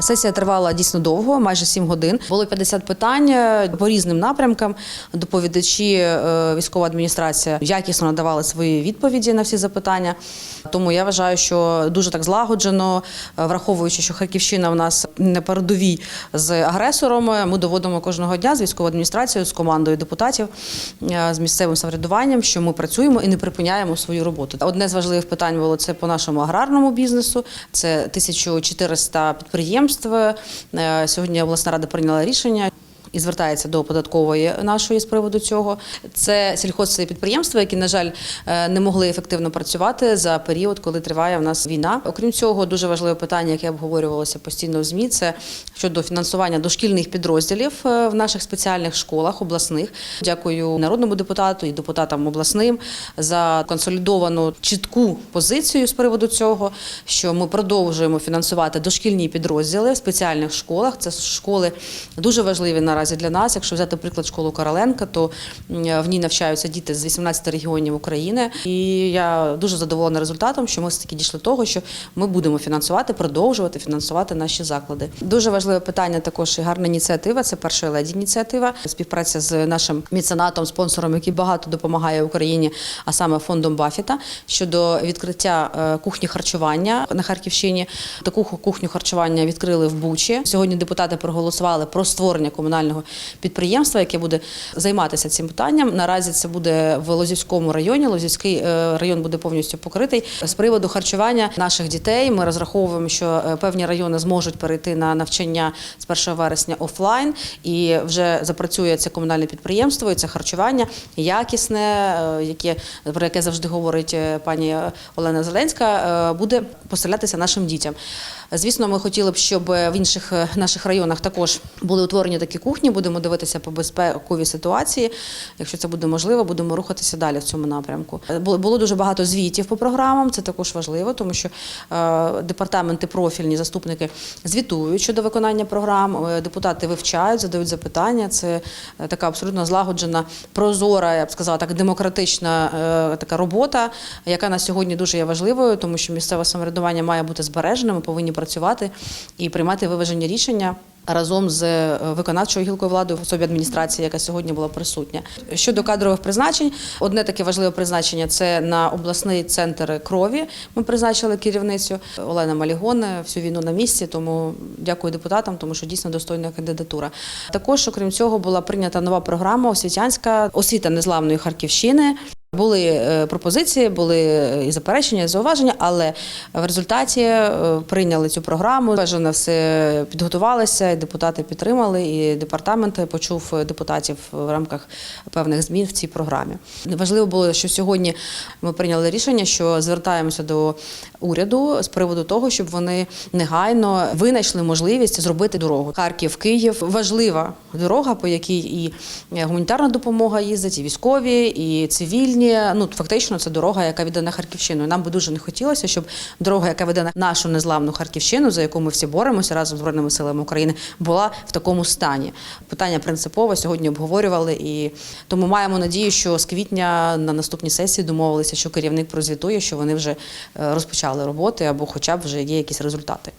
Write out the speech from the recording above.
Сесія тривала дійсно довго, майже 7 годин. Було 50 питань е, по різним напрямкам. Доповідачі е, військова адміністрація якісно надавали свої відповіді на всі запитання. Тому я вважаю, що дуже так злагоджено, е, враховуючи, що Харківщина в нас на передовій з агресором. Ми доводимо кожного дня з військовою адміністрацією, з командою депутатів, з місцевим самоврядуванням, що ми працюємо і не припиняємо свою роботу. Одне з важливих питань було це по нашому аграрному бізнесу. Це 1400 підприємств. Е, Сьогодні обласна рада прийняла рішення. І звертається до податкової нашої з приводу цього. Це сільхозпідприємства, які, на жаль, е, не могли ефективно працювати за період, коли триває в нас війна. Окрім цього, дуже важливе питання, яке обговорювалося постійно в змі, це щодо фінансування дошкільних підрозділів е, в наших спеціальних школах обласних. Дякую народному депутату і депутатам обласним за консолідовану чітку позицію з приводу цього, що ми продовжуємо фінансувати дошкільні підрозділи в спеціальних школах. Це школи дуже важливі наразі для нас. Якщо взяти приклад школу Короленка, то в ній навчаються діти з 18 регіонів України. І я дуже задоволена результатом, що ми все таки дійшли до того, що ми будемо фінансувати, продовжувати фінансувати наші заклади. Дуже важливе питання також і гарна ініціатива. Це перша леді ініціатива. Співпраця з нашим меценатом, спонсором, який багато допомагає Україні, а саме фондом Бафіта щодо відкриття е, кухні харчування на Харківщині. Таку кухню харчування відкрили в Бучі. Сьогодні депутати проголосували про створення комунального підприємства, яке буде займатися цим питанням. Наразі це буде в Лозівському районі. Лозівський е, район буде повністю покритий. З приводу харчування наших дітей ми розраховуємо, що е, певні райони зможуть перейти на навчання з 1 вересня офлайн, і вже запрацює це комунальне підприємство. І це харчування якісне, е, яке про яке завжди говорить пані Олена Зеленська, буде поставлятися нашим дітям. Звісно, ми хотіли б, щоб в інших наших районах також були утворені такі кухні. Будемо дивитися по безпековій ситуації. Якщо це буде можливо, будемо рухатися далі в цьому напрямку. Було дуже багато звітів по програмам. Це також важливо, тому що е, департаменти профільні заступники звітують щодо виконання програм. е, Депутати вивчають, задають запитання. Це е, така абсолютно злагоджена, прозора, я б сказала, так демократична така робота, яка на сьогодні дуже є важливою, тому що місцеве самоврядування має бути збереженим. Ми повинні працювати і приймати виважені рішення. Разом з е, виконавчою гілкою влади в особі адміністрації, яка сьогодні була присутня. Щодо кадрових призначень, одне таке важливе призначення це на обласний центр крові. Ми призначили керівницю Олена Малігон всю війну на місці. Тому дякую депутатам, тому що дійсно достойна кандидатура. Також, окрім цього, була прийнята нова програма освітянська освіта незламної Харківщини. Були е, пропозиції, були е, і заперечення, і зауваження, але в результаті е, прийняли цю програму. Бажано все підготувалися, і депутати підтримали, і департамент почув депутатів в рамках певних змін в цій програмі. Важливо було, що сьогодні ми прийняли рішення, що звертаємося до уряду з приводу того, щоб вони негайно винайшли можливість зробити дорогу. Харків, Київ важлива дорога, по якій і гуманітарна допомога їздить, і військові, і цивільні. Ну фактично, це дорога, яка веде на Харківщину. Нам би дуже не хотілося, щоб дорога, яка веде на нашу незламну Харківщину, за яку ми всі боремося разом з збройними силами України, була в такому стані. Питання принципове сьогодні обговорювали, і тому маємо надію, що з квітня на наступній сесії домовилися, що керівник прозвітує, що вони вже е, розпочали роботи або, хоча б вже є якісь результати.